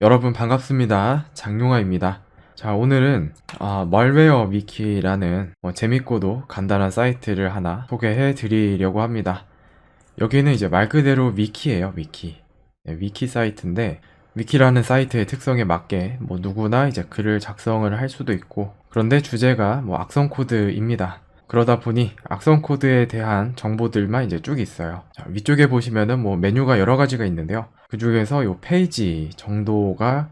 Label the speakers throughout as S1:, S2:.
S1: 여러분 반갑습니다. 장용아입니다. 자, 오늘은 아, 멀웨어 위키라는 뭐 재밌고도 간단한 사이트를 하나 소개해 드리려고 합니다. 여기는 이제 말 그대로 위키예요, 위키. 네, 위키 사이트인데 위키라는 사이트의 특성에 맞게 뭐 누구나 이제 글을 작성을 할 수도 있고 그런데 주제가 뭐 악성 코드입니다. 그러다 보니 악성 코드에 대한 정보들만 이제 쭉 있어요. 자, 위쪽에 보시면은 뭐 메뉴가 여러 가지가 있는데요. 그 중에서 요 페이지 정도가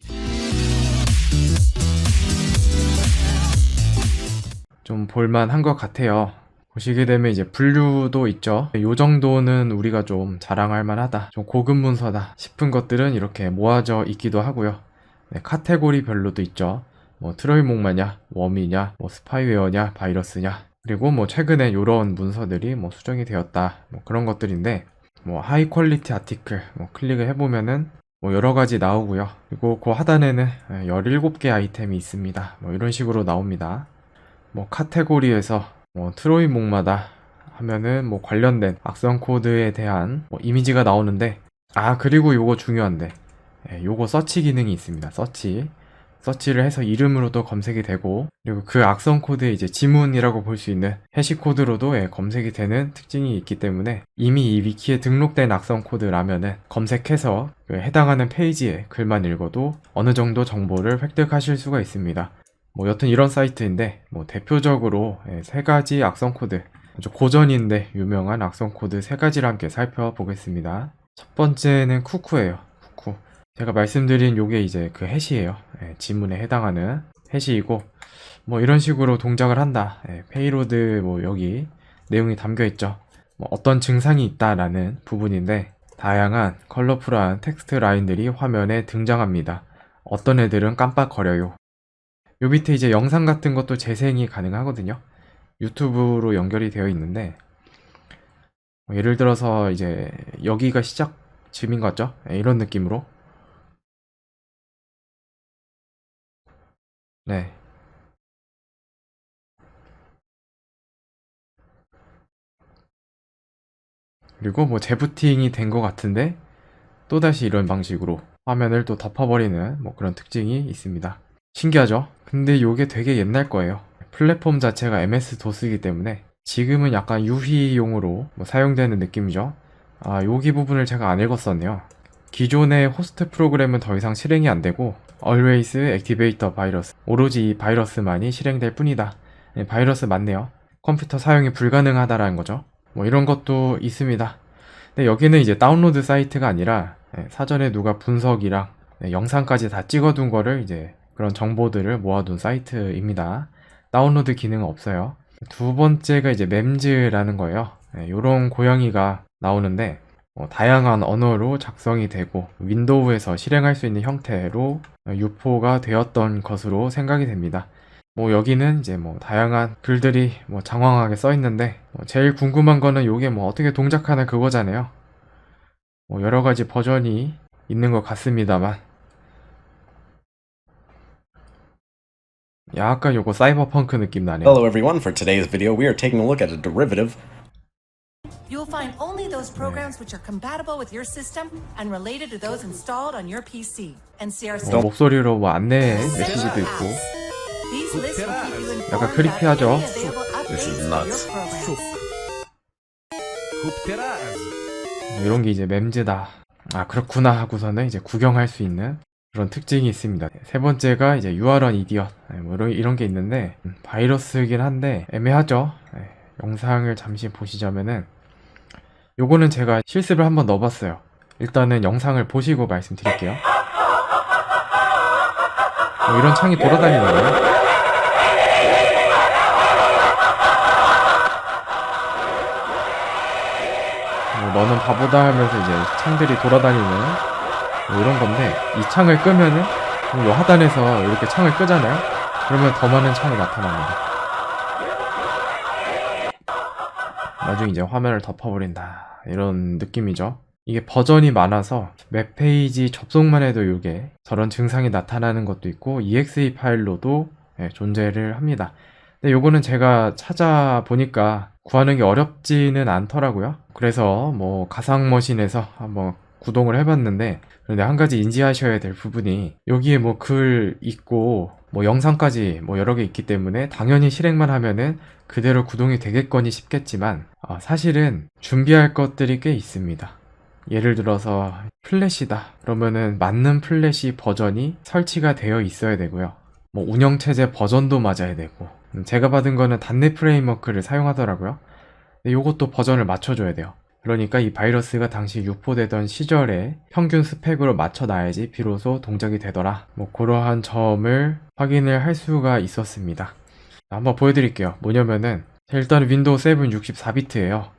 S1: 좀 볼만한 것 같아요. 보시게 되면 이제 분류도 있죠. 요 정도는 우리가 좀 자랑할 만하다. 좀 고급 문서다 싶은 것들은 이렇게 모아져 있기도 하고요. 네, 카테고리별로도 있죠. 뭐 트로이 목마냐, 웜이냐, 뭐 스파이웨어냐, 바이러스냐. 그리고 뭐 최근에 이런 문서들이 뭐 수정이 되었다. 뭐 그런 것들인데 뭐 하이 퀄리티 아티클 뭐 클릭을 해보면은 뭐 여러 가지 나오고요. 그리고 그 하단에는 17개 아이템이 있습니다. 뭐 이런 식으로 나옵니다. 뭐 카테고리에서 뭐 트로이 목마다 하면은 뭐 관련된 악성 코드에 대한 뭐 이미지가 나오는데 아 그리고 요거 중요한데 예, 요거 서치 기능이 있습니다. 서치 서치를 해서 이름으로도 검색이 되고 그리고 그 악성 코드의 이제 지문이라고 볼 수 있는 해시 코드로도 예, 검색이 되는 특징이 있기 때문에 이미 이 위키에 등록된 악성 코드라면은 검색해서 그 해당하는 페이지에 글만 읽어도 어느 정도 정보를 획득하실 수가 있습니다. 뭐 여튼 이런 사이트인데 뭐 대표적으로 예, 세 가지 악성 코드 아주 고전인데 유명한 악성 코드 세 가지를 함께 살펴보겠습니다. 첫 번째는 쿠쿠예요. 쿠쿠. 제가 말씀드린 요게 이제 그 해시예요. 예, 지문에 해당하는 해시이고 뭐 이런 식으로 동작을 한다. 예, 페이로드 뭐 여기 내용이 담겨 있죠. 뭐 어떤 증상이 있다라는 부분인데 다양한 컬러풀한 텍스트 라인들이 화면에 등장합니다. 어떤 애들은 깜빡거려요. 요 밑에 이제 영상 같은 것도 재생이 가능하거든요. 유튜브로 연결이 되어 있는데 뭐 예를 들어서 이제 여기가 시작쯤인 것 같죠? 예, 이런 느낌으로 네. 그리고 뭐 재부팅이 된 것 같은데 또다시 이런 방식으로 화면을 또 덮어버리는 뭐 그런 특징이 있습니다. 신기하죠? 근데 이게 되게 옛날 거예요. 플랫폼 자체가 MS-DOS이기 때문에 지금은 약간 유희용으로 뭐 사용되는 느낌이죠. 아, 여기 부분을 제가 안 읽었었네요. 기존의 호스트 프로그램은 더 이상 실행이 안 되고 Always Activate the Virus 오로지 이 바이러스만이 실행될 뿐이다. 네, 바이러스 맞네요. 컴퓨터 사용이 불가능하다라는 거죠. 뭐 이런 것도 있습니다. 근데 여기는 이제 다운로드 사이트가 아니라 네, 사전에 누가 분석이랑 네, 영상까지 다 찍어둔 거를 이제 그런 정보들을 모아둔 사이트입니다. 다운로드 기능은 없어요. 두 번째가 이제 mem즈라는 거예요. 이런 고양이가 나오는데 어, 다양한 언어로 작성이 되고 윈도우에서 실행할 수 있는 형태로 유포가 되었던 것으로 생각이 됩니다. 뭐 여기는 이제 뭐 다양한 글들이 뭐 장황하게 써 있는데 뭐 제일 궁금한 거는 이게 뭐 어떻게 동작하는 그거잖아요. 뭐 여러 가지 버전이 있는 것 같습니다만 약간 요거 사이버펑크 느낌 나네요.
S2: Hello everyone, for today's video we are taking a look at a derivative
S3: You'll find only those programs which are compatible with your system and related to those installed on your PC. NCR
S1: 어, 목소리로 뭐 안내 메시지도 있고
S3: These lists will keep you informed
S1: 약간 크리피하죠?
S3: about any available
S2: This is
S3: updates
S2: nuts.
S3: your programs.
S1: 뭐 이런 게 이제 mem즈다. 아 그렇구나 하고서는 이제 구경할 수 있는 그런 특징이 있습니다. 세 번째가 이제 idiot 네, 뭐 이런, 이런 게 있는데 음, 바이러스이긴 한데 애매하죠. 네, 영상을 잠시 보시자면은 요거는 제가 실습을 한번 넣어봤어요. 일단은 영상을 보시고 말씀드릴게요. 뭐 이런 창이 돌아다니거든요. 뭐 너는 바보다 하면서 이제 창들이 돌아다니는 뭐 이런 건데 이 창을 끄면은 요 하단에서 이렇게 창을 끄잖아요. 그러면 더 많은 창이 나타납니다. 나중에 이제 화면을 덮어버린다 이런 느낌이죠. 이게 버전이 많아서 웹 페이지 접속만 해도 이게 저런 증상이 나타나는 것도 있고 exe 파일로도 예, 존재를 합니다. 근데 요거는 제가 찾아보니까 구하는 게 어렵지는 않더라고요. 그래서 뭐 가상 머신에서 한번 구동을 해봤는데 그런데 한 가지 인지하셔야 될 부분이 여기에 뭐 글 있고 뭐 영상까지 뭐 여러 개 있기 때문에 당연히 실행만 하면은 그대로 구동이 되겠거니 싶겠지만 아, 사실은 준비할 것들이 꽤 있습니다. 예를 들어서 플래시다 그러면은 맞는 플래시 버전이 설치가 되어 있어야 되고요. 뭐 운영체제 버전도 맞아야 되고 음, 제가 받은 거는 단내 프레임워크를 사용하더라고요. 요것도 버전을 맞춰줘야 돼요. 그러니까 이 바이러스가 당시 유포되던 시절에 평균 스펙으로 맞춰놔야지 비로소 동작이 되더라. 뭐 그러한 점을 확인을 할 수가 있었습니다. 한번 보여드릴게요. 뭐냐면은 자, 일단 윈도우 7 64비트예요.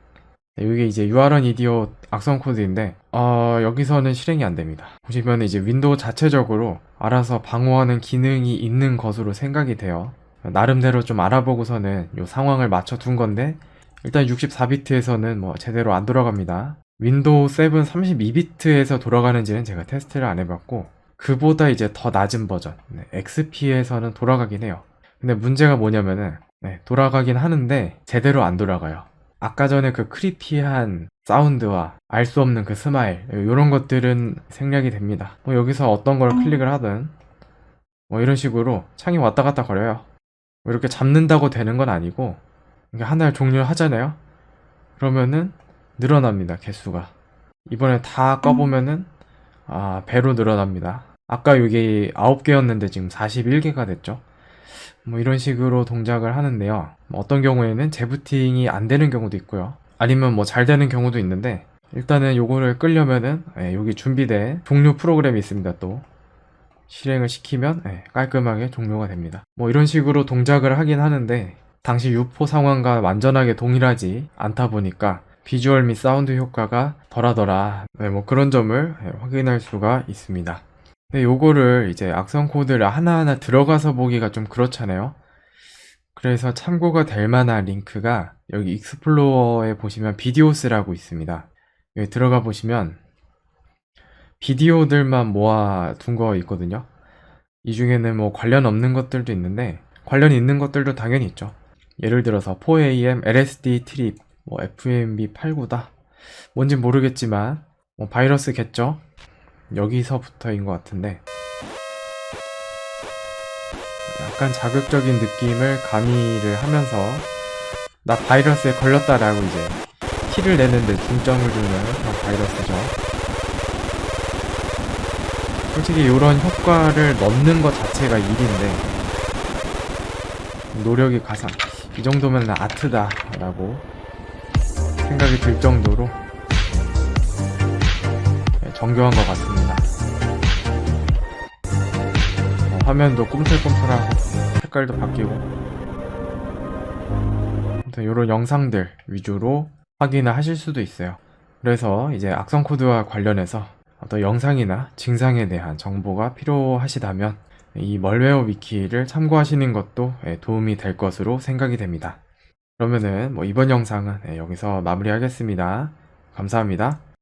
S1: 이게 이제 URN 이디오 악성 코드인데 어, 여기서는 실행이 안 됩니다. 보시면 이제 윈도우 자체적으로 알아서 방어하는 기능이 있는 것으로 생각이 돼요. 나름대로 좀 알아보고서는 이 상황을 맞춰 둔 건데 일단 64비트에서는 뭐 제대로 안 돌아갑니다. 윈도우 7 32비트에서 돌아가는지는 제가 테스트를 안 해봤고 그보다 이제 더 낮은 버전 네, XP에서는 돌아가긴 해요. 근데 문제가 뭐냐면은 네, 돌아가긴 하는데 제대로 안 돌아가요. 아까 전에 그 크리피한 사운드와 알 수 없는 그 스마일 이런 것들은 생략이 됩니다. 뭐 여기서 어떤 걸 클릭을 하든 뭐 이런 식으로 창이 왔다 갔다 거려요. 뭐 이렇게 잡는다고 되는 건 아니고 이게 하나를 종료를 하잖아요. 그러면은 늘어납니다 개수가. 이번에 다 꺼보면은 아 배로 늘어납니다. 아까 이게 9개였는데 지금 41개가 됐죠. 뭐 이런 식으로 동작을 하는데요. 뭐 어떤 경우에는 재부팅이 안 되는 경우도 있고요. 아니면 뭐 잘 되는 경우도 있는데 일단은 요거를 끌려면은 예, 여기 준비된 종료 프로그램이 있습니다. 또 실행을 시키면 예, 깔끔하게 종료가 됩니다. 뭐 이런 식으로 동작을 하긴 하는데 당시 유포 상황과 완전하게 동일하지 않다 보니까 비주얼 및 사운드 효과가 덜하더라. 네, 뭐 그런 점을 예, 확인할 수가 있습니다. 근데 요거를 이제 악성 코드를 하나하나 들어가서 보기가 좀 그렇잖아요. 그래서 참고가 될 만한 링크가 여기 익스플로어에 보시면 비디오스라고 있습니다. 여기 들어가 보시면 비디오들만 모아 둔 거 있거든요. 이 중에는 뭐 관련 없는 것들도 있는데 관련 있는 것들도 당연히 있죠. 예를 들어서 4AM, LSD 트립, 뭐 FMB 89다. 뭔지 모르겠지만 뭐 바이러스겠죠. 여기서부터인 것 같은데 약간 자극적인 느낌을 가미를 하면서 나 바이러스에 걸렸다라고 이제 티를 내는데 중점을 두는 바이러스죠. 솔직히 이런 효과를 넣는 것 자체가 일인데 노력이 가상 이 정도면 아트다 라고 생각이 들 정도로 네, 정교한 것 같습니다. 어, 화면도 꿈틀꿈틀하고 색깔도 바뀌고 아무튼 이런 영상들 위주로 확인을 하실 수도 있어요. 그래서 이제 악성 코드와 관련해서 어떤 영상이나 증상에 대한 정보가 필요하시다면 이 멀웨어 위키를 참고하시는 것도 예, 도움이 될 것으로 생각이 됩니다. 그러면은 뭐 이번 영상은 예, 여기서 마무리하겠습니다. 감사합니다.